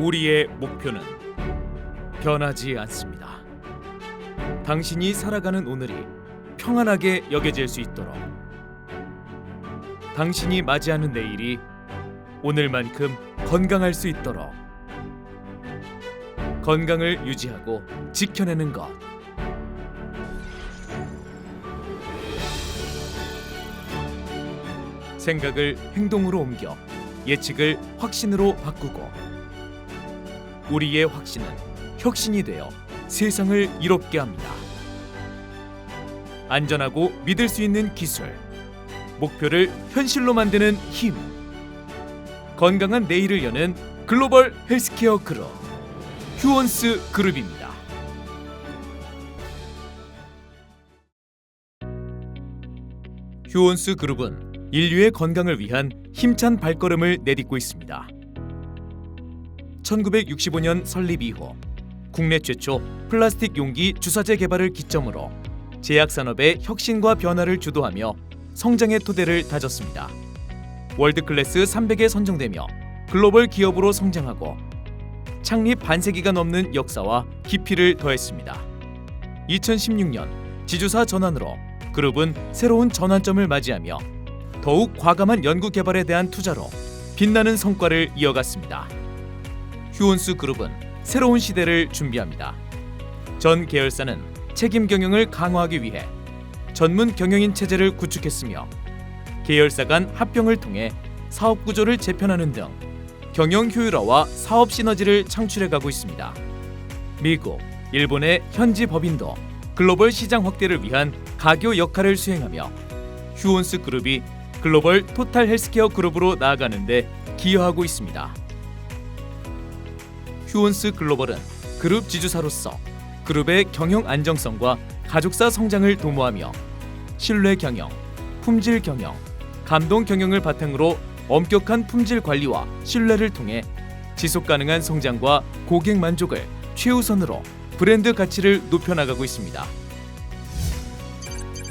우리의 목표는 변하지 않습니다. 당신이 살아가는 오늘이 평안하게 여겨질 수 있도록 당신이 맞이하는 내일이 오늘만큼 건강할 수 있도록 건강을 유지하고 지켜내는 것 생각을 행동으로 옮겨 예측을 확신으로 바꾸고 우리의 확신은 혁신이 되어 세상을 이롭게 합니다. 안전하고 믿을 수 있는 기술, 목표를 현실로 만드는 힘, 건강한 내일을 여는 글로벌 헬스케어 그룹, 휴원스 그룹입니다. 휴원스 그룹은 인류의 건강을 위한 힘찬 발걸음을 내딛고 있습니다. 1965년 설립 이후 국내 최초 플라스틱 용기 주사제 개발을 기점으로 제약 산업의 혁신과 변화를 주도하며 성장의 토대를 다졌습니다. 월드 클래스 300에 선정되며 글로벌 기업으로 성장하고 창립 반세기가 넘는 역사와 깊이를 더했습니다. 2016년 지주사 전환으로 그룹은 새로운 전환점을 맞이하며 더욱 과감한 연구 개발에 대한 투자로 빛나는 성과를 이어갔습니다. 휴온스 그룹은 새로운 시대를 준비합니다. 전 계열사는 책임 경영을 강화하기 위해 전문 경영인 체제를 구축했으며 계열사 간 합병을 통해 사업 구조를 재편하는 등 경영 효율화와 사업 시너지를 창출해 가고 있습니다. 미국, 일본의 현지 법인도 글로벌 시장 확대를 위한 가교 역할을 수행하며 휴온스 그룹이 글로벌 토탈 헬스케어 그룹으로 나아가는데 기여하고 있습니다. 휴온스 글로벌은 그룹 지주사로서 그룹의 경영 안정성과 가족사 성장을 도모하며 신뢰 경영, 품질 경영, 감동 경영을 바탕으로 엄격한 품질 관리와 신뢰를 통해 지속 가능한 성장과 고객 만족을 최우선으로 브랜드 가치를 높여나가고 있습니다.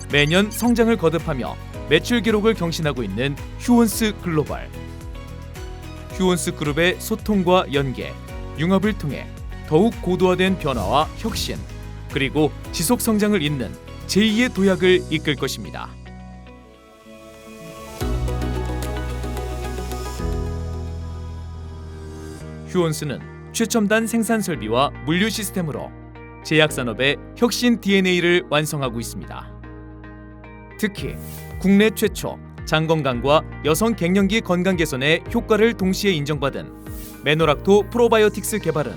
매년 성장을 거듭하며 매출 기록을 경신하고 있는 휴원스 글로벌. 휴원스 그룹의 소통과 연계, 융합을 통해 더욱 고도화된 변화와 혁신, 그리고 지속 성장을 잇는 제2의 도약을 이끌 것입니다. 휴원스는 최첨단 생산 설비와 물류 시스템으로 제약 산업의 혁신 DNA를 완성하고 있습니다. 특히 국내 최초 장건강과 여성 갱년기 건강 개선의 효과를 동시에 인정받은 메노락토 프로바이오틱스 개발은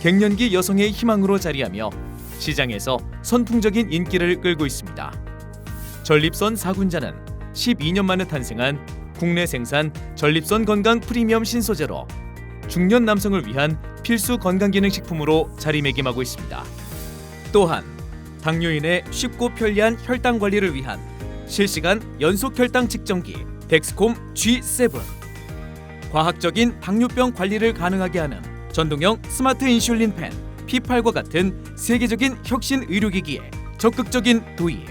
갱년기 여성의 희망으로 자리하며 시장에서 선풍적인 인기를 끌고 있습니다. 전립선 사군자는 12년 만에 탄생한 국내 생산 전립선 건강 프리미엄 신소재로 중년 남성을 위한 필수 건강기능식품으로 자리매김하고 있습니다. 또한 당뇨인의 쉽고 편리한 혈당 관리를 위한 실시간 연속 혈당 측정기 덱스콤 G7 과학적인 당뇨병 관리를 가능하게 하는 전동형 스마트 인슐린 펜 P8과 같은 세계적인 혁신 의료기기에 적극적인 도입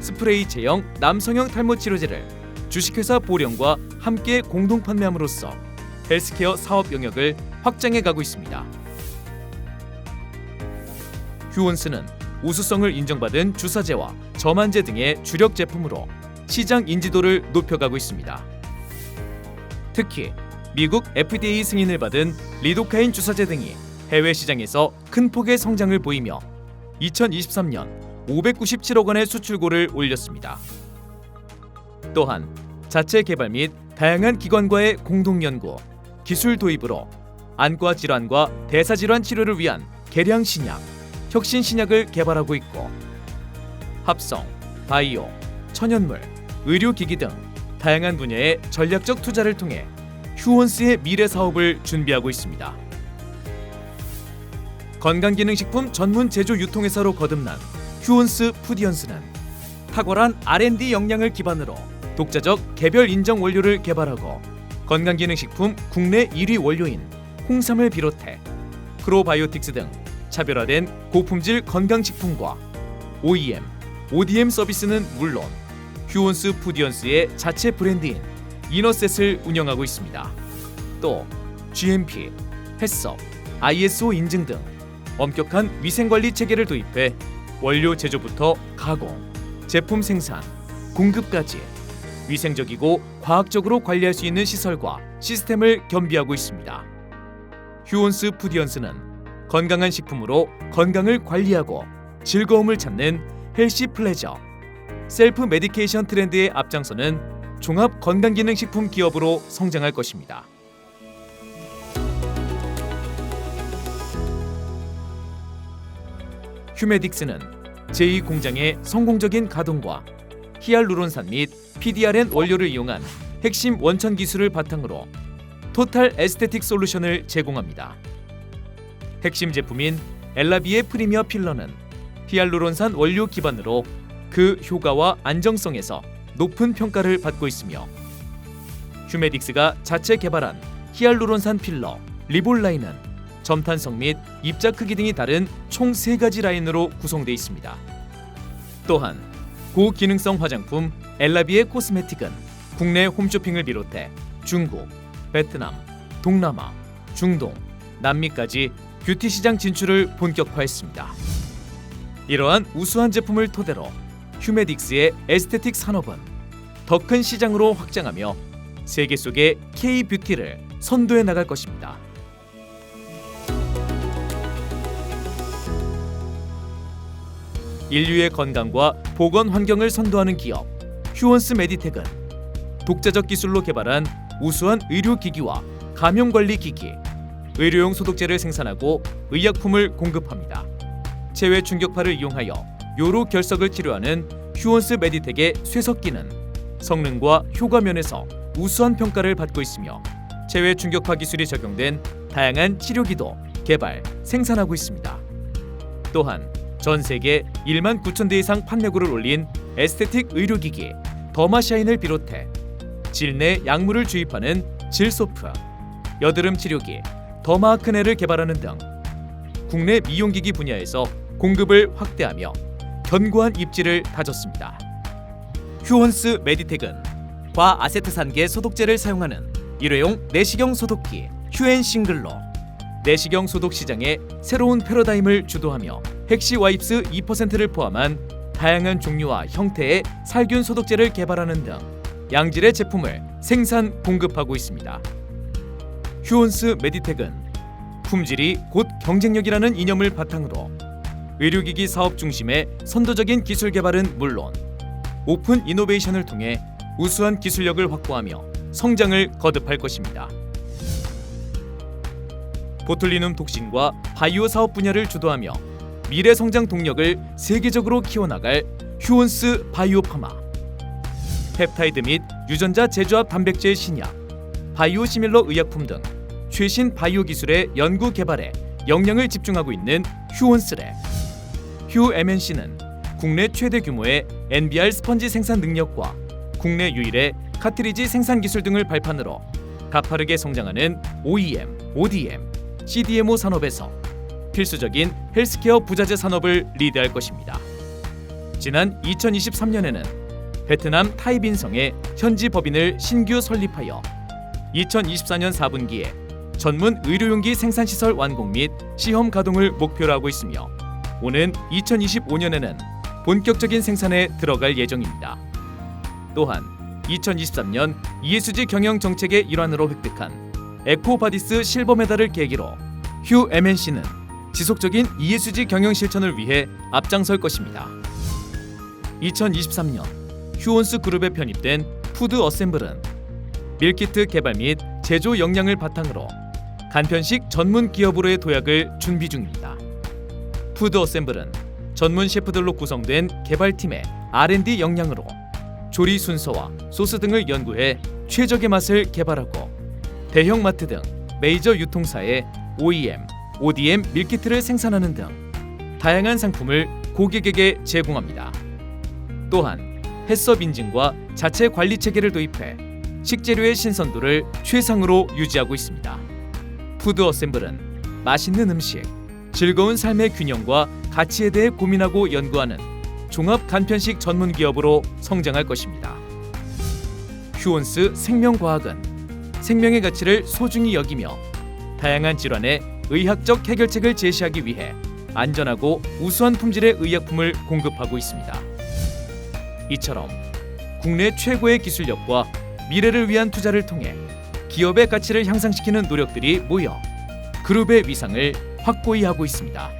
스프레이 제형 남성형 탈모 치료제를 주식회사 보령과 함께 공동 판매함으로써 헬스케어 사업 영역을 확장해 가고 있습니다. 휴원스는 우수성을 인정받은 주사제와 점안제 등의 주력 제품으로 시장 인지도를 높여가고 있습니다. 특히 미국 FDA 승인을 받은 리도카인 주사제 등이 해외 시장에서 큰 폭의 성장을 보이며 2023년 597억 원의 수출고를 올렸습니다. 또한 자체 개발 및 다양한 기관과의 공동 연구, 기술 도입으로 안과 질환과 대사 질환 치료를 위한 개량 신약, 혁신 신약을 개발하고 있고 합성, 바이오, 천연물, 의료 기기 등 다양한 분야의 전략적 투자를 통해 휴원스의 미래 사업을 준비하고 있습니다. 건강기능식품 전문 제조 유통회사로 거듭난 휴원스 푸디언스는 탁월한 R&D 역량을 기반으로 독자적 개별 인정 원료를 개발하고 건강기능식품 국내 1위 원료인 홍삼을 비롯해 프로바이오틱스 등 차별화된 고품질 건강식품과 OEM, ODM 서비스는 물론 휴온스 푸디언스의 자체 브랜드인 이너셋을 운영하고 있습니다. 또 GMP, 햇섭, ISO 인증 등 엄격한 위생 관리 체계를 도입해 원료 제조부터 가공, 제품 생산, 공급까지 위생적이고 과학적으로 관리할 수 있는 시설과 시스템을 겸비하고 있습니다. 휴온스 푸디언스는 건강한 식품으로 건강을 관리하고 즐거움을 찾는 헬시 플레저, 셀프 메디케이션 트렌드의 앞장서는 종합 건강기능식품 기업으로 성장할 것입니다. 휴메딕스는 제2공장의 성공적인 가동과 히알루론산 및 PDRN 원료를 이용한 핵심 원천 기술을 바탕으로 토탈 에스테틱 솔루션을 제공합니다. 핵심 제품인 엘라비의 프리미어 필러는 히알루론산 원료 기반으로 그 효과와 안정성에서 높은 평가를 받고 있으며 휴메딕스가 자체 개발한 히알루론산 필러 리볼라인은 점탄성 및 입자 크기 등이 다른 총세 가지 라인으로 구성되어 있습니다. 또한 고기능성 화장품 엘라비의 코스메틱은 국내 홈쇼핑을 비롯해 중국, 베트남, 동남아, 중동, 남미까지 뷰티 시장 진출을 본격화했습니다. 이러한 우수한 제품을 토대로 휴메딕스의 에스테틱 산업은 더 큰 시장으로 확장하며 세계 속의 K 뷰티를 선도해 나갈 것입니다. 인류의 건강과 보건 환경을 선도하는 기업 휴원스 메디텍은 독자적 기술로 개발한 우수한 의료 기기와 감염 관리 기기, 의료용 소독제를 생산하고 의약품을 공급합니다. 체외 충격파를 이용하여 요로 결석을 치료하는 휴원스 메디텍의 쇠석기는 성능과 효과 면에서 우수한 평가를 받고 있으며 체외 충격파 기술이 적용된 다양한 치료기도 개발, 생산하고 있습니다. 또한 전 세계 1만 9천 대 이상 판매고를 올린 에스테틱 의료기기 더마샤인을 비롯해 질내 약물을 주입하는 질소프, 여드름 치료기 더마크네를 개발하는 등 국내 미용기기 분야에서 공급을 확대하며 견고한 입지를 다졌습니다. 휴원스 메디텍은 과아세트산계 소독제를 사용하는 일회용 내시경 소독기 휴엔 싱글로 내시경 소독 시장의 새로운 패러다임을 주도하며 핵시 와이프스 2%를 포함한 다양한 종류와 형태의 살균 소독제를 개발하는 등 양질의 제품을 생산 공급하고 있습니다. 휴온스 메디텍은 품질이 곧 경쟁력이라는 이념을 바탕으로 의료기기 사업 중심의 선도적인 기술 개발은 물론 오픈 이노베이션을 통해 우수한 기술력을 확보하며 성장을 거듭할 것입니다. 보툴리눔 톡신과 바이오 사업 분야를 주도하며 미래 성장 동력을 세계적으로 키워나갈 휴온스 바이오파마 펩타이드 및 유전자 제조합 단백질 신약 바이오 시밀러 의약품 등 최신 바이오 기술의 연구 개발에 역량을 집중하고 있는 휴온스랩 휴 MNC는 국내 최대 규모의 NBR 스펀지 생산 능력과 국내 유일의 카트리지 생산 기술 등을 발판으로 가파르게 성장하는 OEM, ODM, CDMO 산업에서 필수적인 헬스케어 부자재 산업을 리드할 것입니다. 지난 2023년에는 베트남 타이빈성에 현지 법인을 신규 설립하여 2024년 4분기에 전문 의료용기 생산 시설 완공 및 시험 가동을 목표로 하고 있으며 오는 2025년에는 본격적인 생산에 들어갈 예정입니다. 또한 2023년 ESG 경영 정책의 일환으로 획득한 에코바디스 실버 메달을 계기로 휴 MNC는 지속적인 ESG 경영 실천을 위해 앞장설 것입니다. 2023년 휴온스 그룹에 편입된 푸드 어셈블은 밀키트 개발 및 제조 역량을 바탕으로 간편식 전문 기업으로의 도약을 준비 중입니다. 푸드 어셈블은 전문 셰프들로 구성된 개발팀의 R&D 역량으로 조리 순서와 소스 등을 연구해 최적의 맛을 개발하고 대형 마트 등 메이저 유통사에 OEM, ODM 밀키트를 생산하는 등 다양한 상품을 고객에게 제공합니다. 또한 햇섭 인증과 자체 관리 체계를 도입해 식재료의 신선도를 최상으로 유지하고 있습니다. 푸드 어셈블은 맛있는 음식, 즐거운 삶의 균형과 가치에 대해 고민하고 연구하는 종합 간편식 전문 기업으로 성장할 것입니다. 휴온스 생명과학은 생명의 가치를 소중히 여기며 다양한 질환의 의학적 해결책을 제시하기 위해 안전하고 우수한 품질의 의약품을 공급하고 있습니다. 이처럼 국내 최고의 기술력과 미래를 위한 투자를 통해 기업의 가치를 향상시키는 노력들이 모여 그룹의 위상을 확고히 하고 있습니다.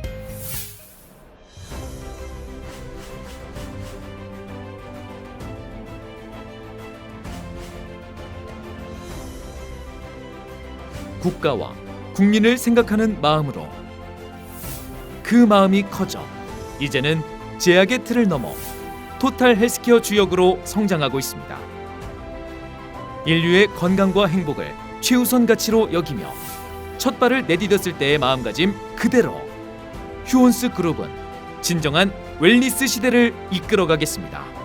국가와 국민을 생각하는 마음으로 그 마음이 커져 이제는 제약의 틀을 넘어 토탈 헬스케어 주역으로 성장하고 있습니다. 인류의 건강과 행복을 최우선 가치로 여기며 첫 발을 내디뎠을 때의 마음가짐 그대로 휴온스 그룹은 진정한 웰니스 시대를 이끌어가겠습니다.